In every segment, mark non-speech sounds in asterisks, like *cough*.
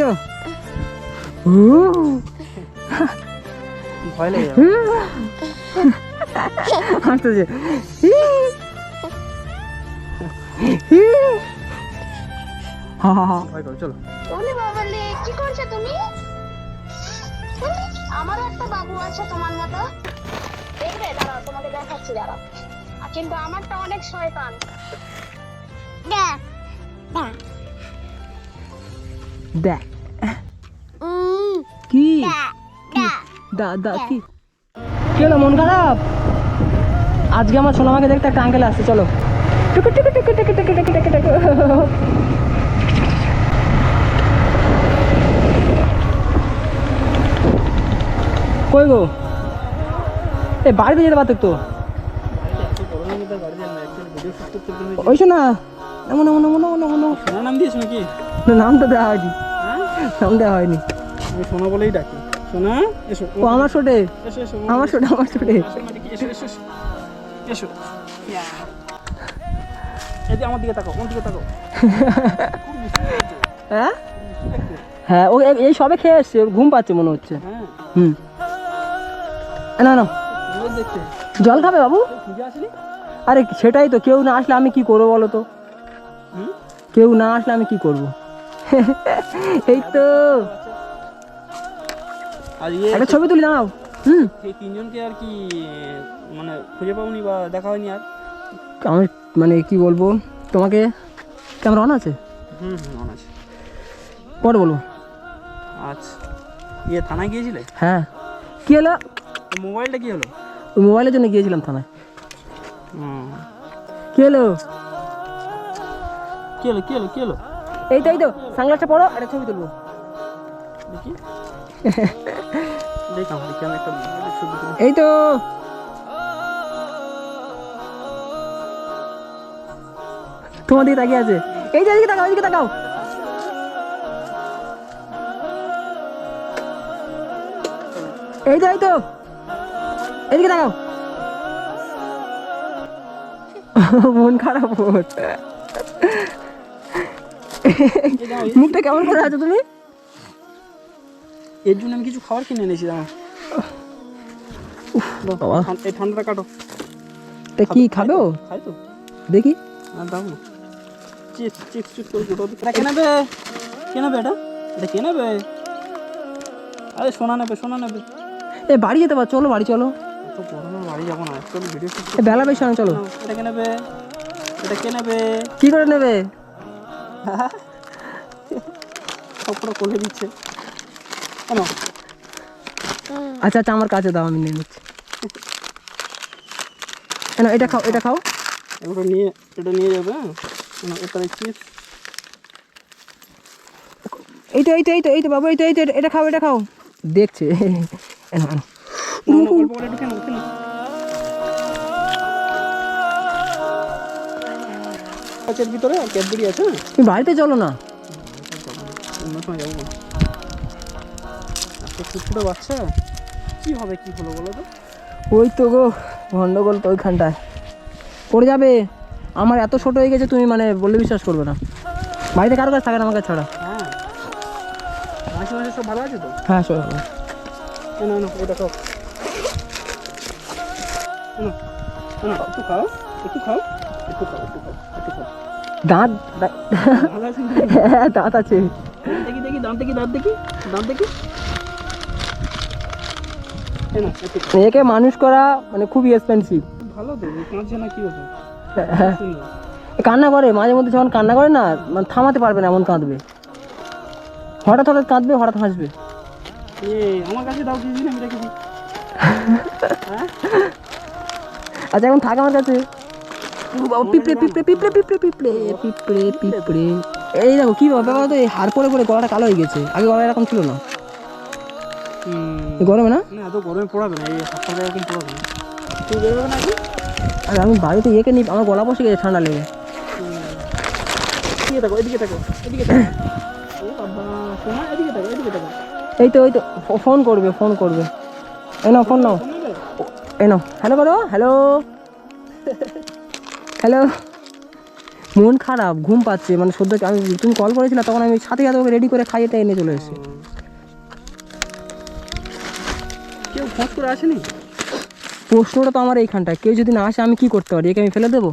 তো? ভয় লেগে হাসতেছে চলো। ওলে কি করছ তুমি? আমারও একটা বাবু আছে তোমার মতো। দেখবে দাঁড়াও তোমাকে দেখাচ্ছি দাঁড়াও। কিন্তু আমারটা অনেক শয়তান। দেখ। কি কি? দা দা কি? কি হলো মন খারাপ? আজকে আমার সোনামাকে দেখতে একটা আঙ্কেল আসছে চলো। টুকু টুকু টুকু টুকু টুকু টুকু টুকু টুকু। কই গো? এ বাড়িতে যেতে পারতো তো ওই শোনা। এমন এমন এমন এমন এমন এমন। নাম দিয়েছ নাকি? না, নাম তো দেওয়া হয়নি। হ্যাঁ নাম দেওয়া হয়নি। সোনা বলেই ডাকি। সোনা এসো। ও আমার এসো আমার ছোটে আমার আসো এসো এসো এসো। এসো। এই যে আমার দিকে তাকাও আমার দিকে তাকাও। *laughs* হ্যাঁ? হ্যাঁ ও এই সবে খেয়ে এসছে ওর ঘুম পাচ্ছে মনে হচ্ছে। হ্যাঁ। হুম। না না জল খাবে বাবু? আরে সেটাই তো কেউ না আসলে আমি কি করব বলো তো? কেউ না আসলে আমি কি করব? এই তো। আর ইয়ে একটা ছবি তুলি দাঁড়াও। হুম। এই তিনজনকে আর কি মানে খুঁজে পাওনি বা দেখা হয়নি আর। আমি মানে কি বলব তোমাকে ক্যামেরা অন আছে? হুম হুম মনে আছে। পরে বলব। আচ্ছা। ইয়ে থানায় গিয়েছিলে? হ্যাঁ। কি হলো? মোবাইলটা কি হলো? মোবাইলের জন্য গিয়েছিলাম থানায়। হুম কি হলো? কি হলো কি হলো কি হলো? এই তো এই তো সানগ্লাসটা পড়ো একটা ছবি তুলবো। দেখি। দেখ দেখি আমি একটা একটা ছবি তুলি। এই তো। তোমার দিকে তাকিয়ে আছে। এই যে এদিকে তাকাও এদিকে তাকাও। এই তো এই তো। এদিকে তাকাও। *laughs* মন খারাপ ওর এই- মুখটা কেমন করে আছো তুমি? এর জন্য আমি কিছু খাবার কিনে এনেছি দাও, বাবা। এই ঠান্ডাটা কাটো। তা কি খাবে? ও? খাই তো। দেখি। আর দাও না। চিপস চিপস চিপস করে গোটা এটা কে নেবে? কে নেবে এটা? এটা কে নেবে? আরে সোনা নেবে সোনা নেবে। এ বাড়ি যেতে পার চলো বাড়ি চলো। বাড়ি যাব না চলো ভিডিও এ বেলা বেশি চলো। এটা কে নেবে? এটা কে নেবে? কি করে নেবে? *laughs* সবটা কোলে দিচ্ছে। কেন আচ্ছা আচ্ছা আমার কাছে দাও আমি নিয়ে নিচ্ছি। নাও, এটা খাও এটা খাও। এগুলো নিয়ে এটা নিয়ে যাবে হ্যাঁ। এটা চিপস এইটা এইটা এইটা এইটা বাবু এইটা এইটা এটা খাও এটা খাও। দেখছে। এ নাও, কাচের ভিতরে ক্যাডবেরি আছে হ্যাঁ? তুমি বাড়িতে চলো না। অন্য সময় যাব না এত ছোট ছোট বাচ্চা? কি হবে কি হলো বলো তো? ওই তো গো গন্ডগোল তো ওইখানটায়। পড়ে যাবে। আমার এত ছোট হয়ে গেছে তুমি মানে বললে বিশ্বাস করবে না। বাড়িতে কারও কাছে থাকে না আমার কাছে ছাড়া। হ্যাঁ। মাসি মাসি সব ভালো আছে তো? হ্যাঁ না না একটু খাও। একটু খাও একটু খাও একটু খাও একটু খাও। দাঁত? দাঁত- আছে। হ্যাঁ দাঁত আছে দেখি দেখি দাঁত দেখি দাঁত দেখি দাঁত দেখি। একে মানুষ করা মানে খুবই এক্সপেন্সিভ ভালো তো কাঁদছে না কি হতো হ্যাঁ। কান্না করে মাঝে মধ্যে যখন কান্না করে না মানে থামাতে পারবে না এমন কাঁদবে। হঠাৎ হঠাৎ কাঁদবে হঠাৎ হাসবে। আমার কাছে দাও কিছুদিন আমি রেখে দিই। *laughs* হ্যাঁ? আচ্ছা এখন থাক আমার কাছে। বাবা, পিঁপড়ে পিঁপড়ে পিঁপড়ে পিঁপড়ে পিঁপড়ে পিঁপড়ে পিঁপড়ে। এই দেখো কি ব্যাপার ব্যাপার তো এই হাড় পরে পরে গলাটা কালো হয়ে গেছে। আগে গলা এরকম ছিল না। গরমে না? এত গরমে পড়াবে না এই হাতটা এরকম পড়াবে না। তুই বেরোবে না কি আমি বাড়িতে ইয়েকে নিই আমার গলা বসে গেছে ঠান্ডা লেগে। এদিকে থাকো এদিকে থাকো এদিকে থাকো। ও বাবা শোনা এদিকে থাকো এদিকে থাকো। এই তো ওই তো ফোন করবে ফোন করবে। এ নাও ফোন নাও। এ নাও। হ্যালো করো হ্যালো। *laughs* হ্যালো? মন খারাপ ঘুম পাচ্ছে মানে সদ্য আমি তুমি কল করেছিলে তখন আমি সাথে সাথে ওকে রেডি করে খাইয়ে নিয়ে চলে এসেছি। কেউ ফোন করে আসেনি? প্রশ্নটা তো আমার এইখানটায় কেউ যদি না আসে আমি কি করতে পারি? একে আমি ফেলে দেবো?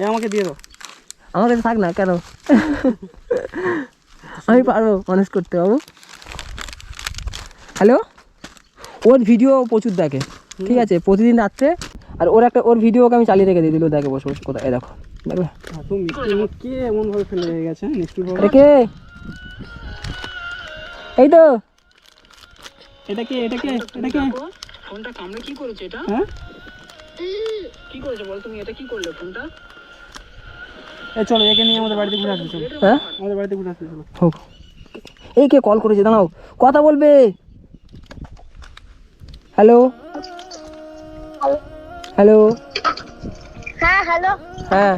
এ আমাকে দিয়ে দাও। আমার কাছে থাক না কেন? আমি পারব মানুষ করতে বাবু। হ্যালো? ওর ভিডিও প্রচুর দেখে। ঠিক আছে প্রতিদিন রাত্রে আর ওর একটা ওর ভিডিওকে আমি চালিয়ে রেখে দিয়ে দিল দেখে বসে বসে কোথায় দেখো দেখবে? হ্যাঁ, কে এমন ভাবে ফেলে হয়ে গেছে এটা কে? এই তো। এটা কে এটা কে এটা কে? ফোনটা কামড়ে কি করেছে এটা? হ্যাঁ? কি করেছে বল তুমি এটা কি করলে ফোনটা? এ চলো একে নিয়ে আমাদের বাড়িতে ঘুরে আসবে চলো। হ্যাঁ? আমাদের বাড়িতে ঘুরে আসবে চলো। হোক। এই কে কল করেছে দাঁড়াও। কথা বলবে। Hello hello? হ্যাঁ হ্যালো। হ্যাঁ।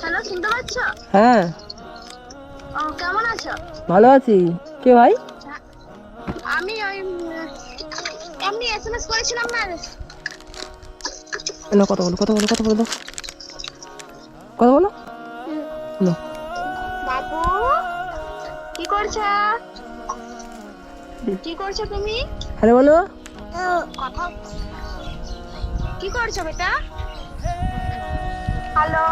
হ্যালো শুনতে পাচ্ছ? হ্যাঁ। ও কেমন আছো? ভালো আছি। কে ভাই? আমি ওই এমনি এসএমএস করেছিলাম না? না কথা বলো কথা বলো কথা বলো কথা বলো। না বাবু কি করছ? কি করছ তুমি? হ্যালো বলো। কথা কি করছ বেটা? হ্যালো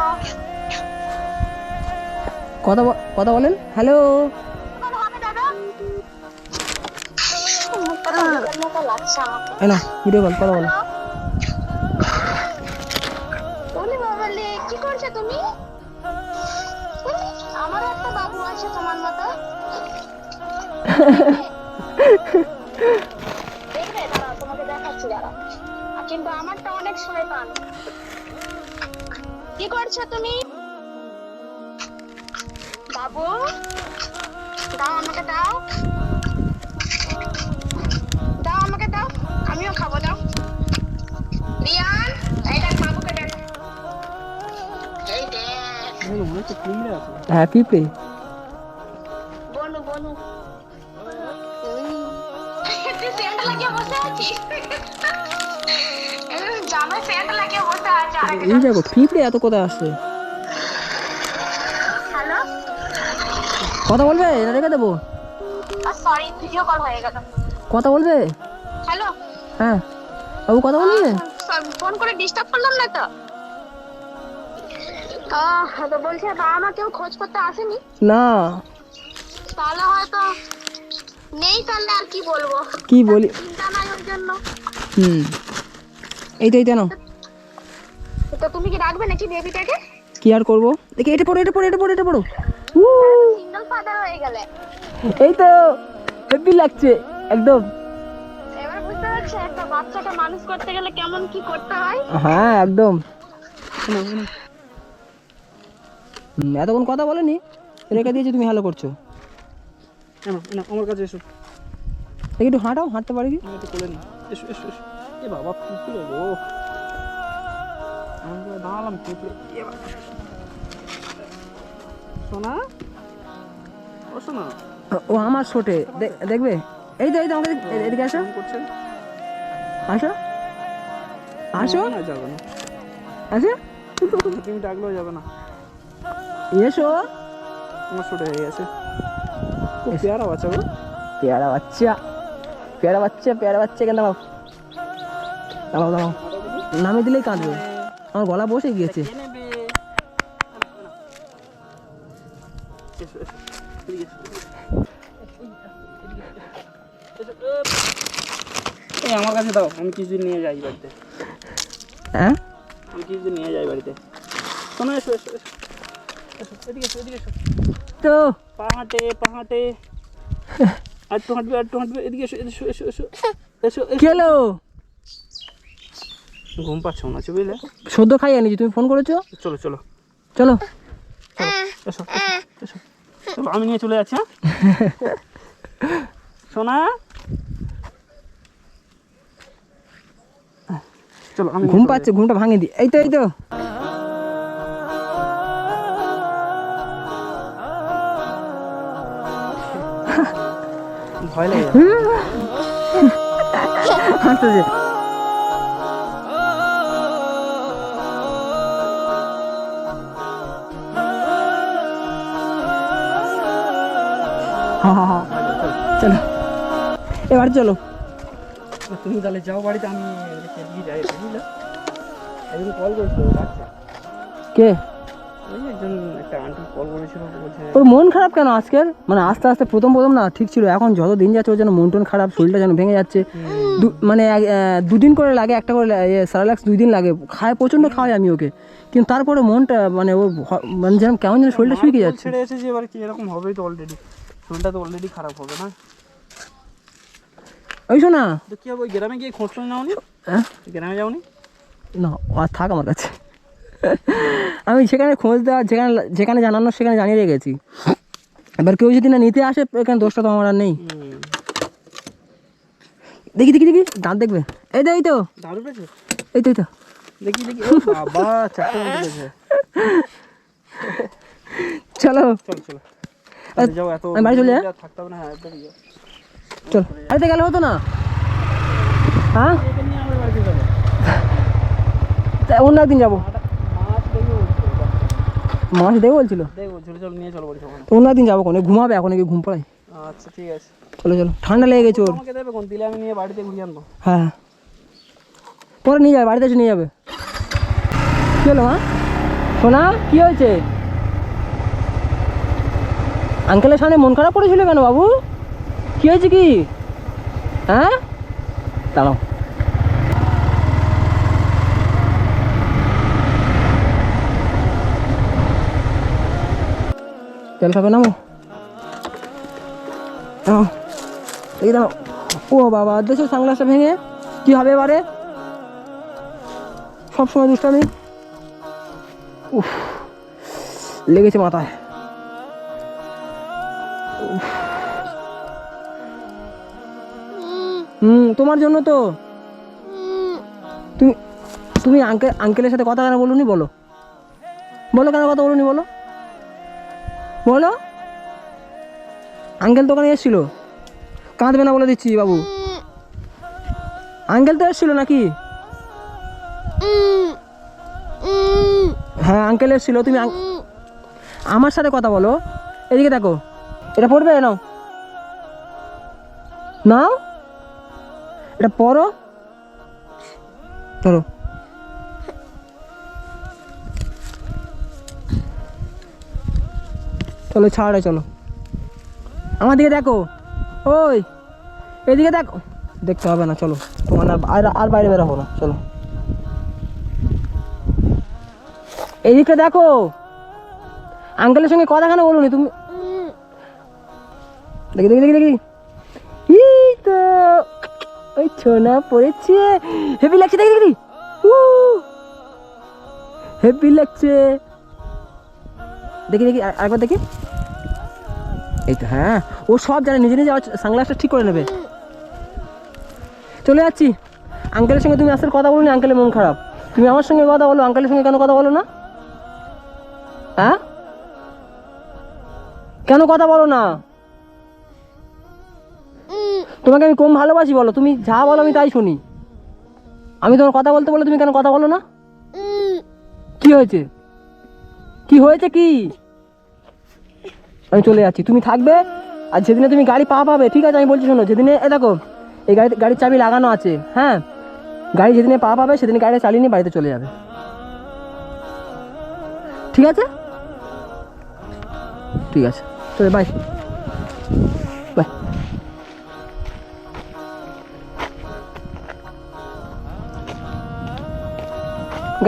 কথা কথা বলেন। হ্যালো না ভিডিও কল কথা বলো কি করছ তুমি? আমার একটা বাবু আছে তোমার মতো। *laughs* কি করছ তুমি? বাবু দাও আমাকে দাও। দাও আমাকে দাও। আমিও খাব দাও। রিয়ান এই দেখ বাবুকে দেখ। এই দেখ। মনে মনে এই দেখো পিঁপড়ে এত কোথায় আসছে কথা বলবে? না রেখে দেবো। কথা বলবে? হ্যালো? হ্যাঁ। বাবু কথা বলবে? ফোন করে ডিস্টার্ব করলাম না তো? তো বলছে বাবা মা কেউ খোঁজ করতে আসেনি? না। তাহলে হয়তো নেই তাহলে আর কি বলব? কি বলি চিন্তা নাই ওর জন্য। হুম। এই তো এই তো তুমি কি রাখবে নাকি বেবিটাকে কি আর করব? দেখি এটা পড়ো এটা পড়ো এটা পড়ো এটা পড়ো। উ, সিঙ্গেল ফাদার হয়ে গেলে। এই তো হেব্বি লাগছে একদম। এবার বুঝতে পারছ একটা বাচ্চাকে মানুষ করতে গেলে কেমন কি করতে হয়? হ্যাঁ একদম। এতক্ষণ কথা বলেনি রেখে দিয়েছে তুমি হ্যালো করছ। আমার কাছে এসো। দেখি একটু হাঁটাও হাঁটতে পারি কি? কোলে এসো এসো এসো। এ বাবা কুকুরে গো এ বাবা সোনা ও সোনা ও আমার ছোটে দেখবে এই তো এই তো আমাকে এদিকে আসো আসো আসো না যাবে না আসো তুমি ডাকলেও যাবে না এসো আমার ছোট হয়ে গেছে পেয়ারা বাচ্চা গো পেয়ারা বাচ্চা পেয়ারা বাচ্চা পেয়ারা বাচ্চা কেন দাঁড়াও দাঁড়াও দাঁড়াও নামে দিলেই কাঁদবে আমার গলা বসে গিয়েছে। এই আমার কাছে দাও আমি কিছুদিন নিয়ে যাই বাড়িতে। হ্যাঁ? আমি কিছুদিন নিয়ে যাই বাড়িতে। শোনো এসো এসো এদিকে এসো এদিকে এসো। তো। পা হাঁটে পা হাঁটে আর একটু হাঁটবে আর একটু হাঁটবে। এদিকে এসো এসো এসো এসো এসো। এসো ঘুম পাচ্ছ হচ্ছে বুঝলে? সদ্য খাই আনিছি তুমি ফোন করেছ? চলো চলো। চলো। এসো এসো এসো। চলো আমি নিয়ে চলে যাচ্ছি হ্যাঁ? *laughs* সোনা? চলো আমি ঘুম পাচ্ছে ঘুমটা ভাঙে দি। এই তো এই তো। ভয় লাগে। *laughs* হাসতেছে। হা হা হা চলো। এবার চলো। তুমি তাহলে যাও বাড়িতে আমি যাই বুঝলে? একদিন কল করেছিল কে? ওর মন খারাপ কেন আজকের? মানে আস্তে আস্তে প্রথম প্রথম না ঠিক ছিল এখন যত দিন যাচ্ছে ওর যেন মন টন খারাপ শরীরটা যেন ভেঙে যাচ্ছে। মানে দুদিন করে লাগে একটা করে স্যারালাক্স দুই দিন লাগে। খায় প্রচণ্ড খাওয়াই আমি ওকে। কিন্তু তারপরে মনটা মানে ও মানে যেন কেমন যেন শরীরটা শুকিয়ে যাচ্ছে। এবার কি এরকম হবেই তো অলরেডি শরীরটা তো অলরেডি খারাপ হবে না। ওই শোনা। তো কি হবে ওই গ্রামে গিয়ে খোঁজ নাওনি? হ্যাঁ। গ্রামে যাওনি? না আর থাক আমার কাছে। আমি সেখানে খোঁজ দেওয়া যেখানে যেখানে জানানো সেখানে জানিয়ে রেখেছি। এবার কেউ যদি না নিতে আসে এখানে দোষটা তো আমার আর নেই। দেখি দেখি দেখি দাঁত দেখবে। এই তো এই তো। এই তো এই তো। দেখি দেখি বাবা চলো। চলো তাহলে যাও এত আমি বাড়ি চলে যাই? থাকতে না হ্যাঁ চল। আরে গেলে হতো না? হ্যাঁ? বাড়িতে অন্য একদিন যাব। মাছ দেখে বলছিল। চলো চলো চলো তো অন্য একদিন যাব কোনো ঘুমাবে এখন কি ঘুম পড়াই আচ্ছা ঠিক আছে। চলো চলো ঠান্ডা লেগে গেছে ওর। দেবে দিলে আমি নিয়ে বাড়িতে ঘুরিয়ে আনব। হ্যাঁ হ্যাঁ। পরে নিয়ে যাবে বাড়িতে এসে নিয়ে যাবে। হলো মা শোনা কী হয়েছে? আঙ্কেলের সামনে মন খারাপ করেছিল কেন বাবু? কী হয়েছে কি? হ্যাঁ? দাঁড়াও। তেল খাবে নাও এই দাও ও বাবা, দেখছ সানগ্লাসটা ভেঙে? কি হবে এবারে? সবসময় দুষ্টামি? উফ, লেগেছে মাথায়। হুম তোমার জন্য তো। তুমি তুমি আঙ্কেল আঙ্কেলের সাথে কথা কেন বলুনি বলো। বলো কেন কথা বলুনি বলো। বলো। আঙ্কেল দোকানে এসেছিল। কাঁদবে না বলে দিচ্ছি বাবু। আঙ্কেল তো এসেছিল নাকি? হ্যাঁ আঙ্কেল এসেছিল তুমি আমার সাথে কথা বলো। এদিকে দেখো। এটা পড়বে? নাও। নাও। এটা পড়ো ধরো। চলো, ছাড়ে, চলো। আমার দিকে দেখো। ওই, এদিকে দেখো। দেখতে হবে না, চলো। তোমার আর আর- আর বাইরে বেরোবো না, চলো। এদিকে দেখো। আঙ্কেলের সঙ্গে কথা কেন বলুনি তুমি? দেখি দেখি দেখি দেখি। ছোনা পড়েছে। হেভি লাগছে, দেখি দেখি হেভি লাগছে। দেখি দেখি আরেকবার দেখি। এই তো হ্যাঁ। ও সব জানে, নিজে নিজে সানগ্লাসটা ঠিক করে নেবে। চলে যাচ্ছি। আঙ্কেলের সঙ্গে তুমি আসার কথা বলো না আঙ্কেলের মন খারাপ। তুমি আমার সঙ্গে কথা বলো, আঙ্কেলের সঙ্গে কেন কথা বলো না? হ্যাঁ? কেন কথা বলো না? তোমাকে আমি কম ভালোবাসি বলো, তুমি যা বলো আমি তাই শুনি। আমি তোমার কথা বলতে বলে তুমি কেন কথা বলো না? কি হয়েছে? কি হয়েছে কি? আমি চলে যাচ্ছি, তুমি থাকবে, আর যেদিনে তুমি গাড়ি পা পাবে, ঠিক আছে, আমি বলছি শোনো, যেদিনে, এ দেখো, এই গাড়ি গাড়ির চাবি লাগানো আছে হ্যাঁ? গাড়ি যেদিনে পা পাবে সেদিনে গাড়িটা চালিয়ে নিয়ে বাড়িতে চলে যাবে। ঠিক আছে? ঠিক আছে, চলে বাই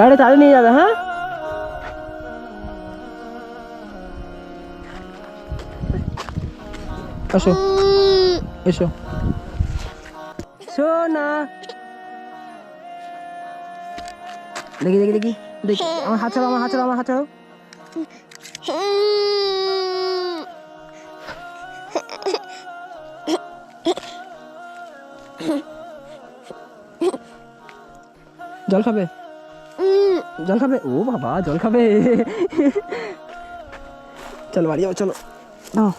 গাড়িটা চালিয়ে নিয়ে যাবে হ্যাঁ? আসো এসো। সোনা দেখি দেখি দেখি দেখি। আমার হাত ছাড়ো, আমার হাত ছাড়ো, আমার হাত ছাড়ো। জল খাবে? জল খাবে ও বাবা জল খাবে চলো বাড়ি যাও চলো। নাও।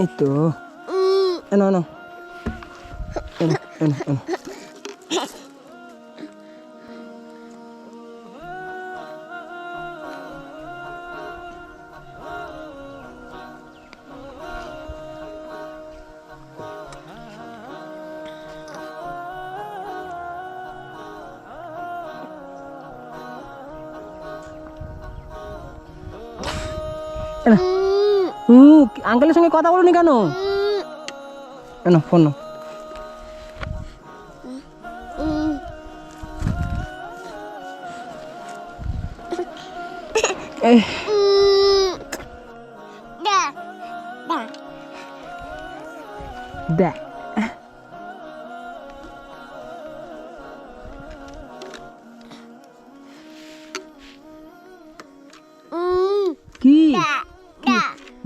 এই তো। না না। আঙ্কেলের সঙ্গে কথা বলনি কেন? কেন ফোন দেখ।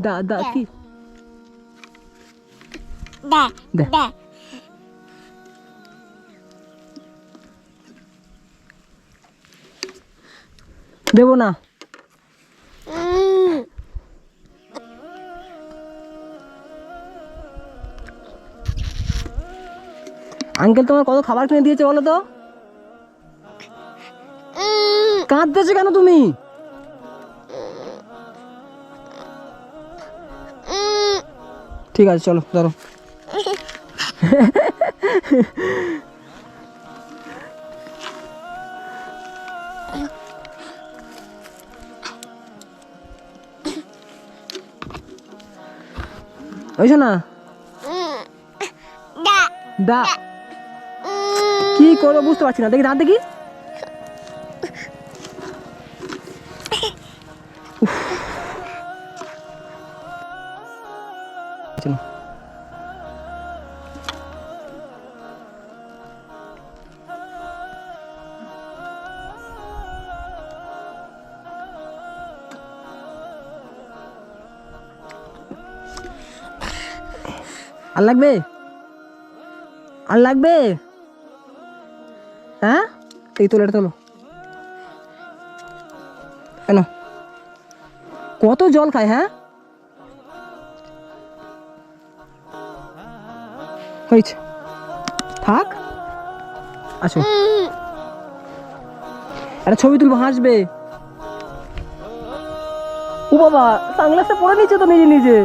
দা দা কি? দে দেবো না। আঙ্কেল তোমার কত খাবার কিনে দিয়েছে বলো তো? কাঁদতেছো কেন তুমি? ঠিক আছে চলো ধরো। ওইছো না দা। কি করব বুঝতে পারছি না। দেখি দাঁত দেখি। চলো। আর লাগবে আর লাগবে হ্যাঁ এই তোলো এটা তোলো কেন কত জল খায় হ্যাঁ হয়েছে থাক। আচ্ছা একটা ছবি তুলবো, হাসবে। ও বাবা সানগ্লাসটা পরে নিচ্ছে তো নিজে নিজে।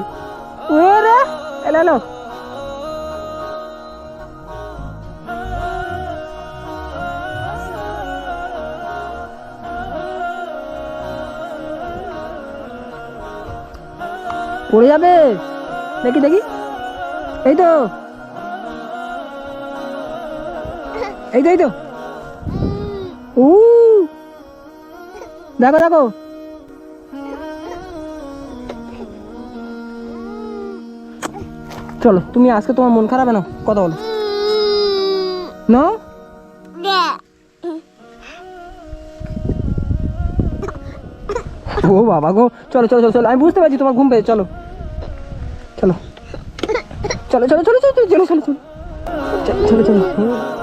ও রে এলো। পড়ে যাবে? দেখি দেখি। এই তো। এই তো এই তো। উ দেখো দেখো। চলো, তুমি আজকে তোমার মন খারাপ না কথা বলো। না? ও বাবা গো। চলো চলো চলো চলো। আমি বুঝতে পারছি তোমার ঘুম পেয়ে চলো। চলো চলো চলো চলো চলো চলো চলো চলো। চলো চলো চলো।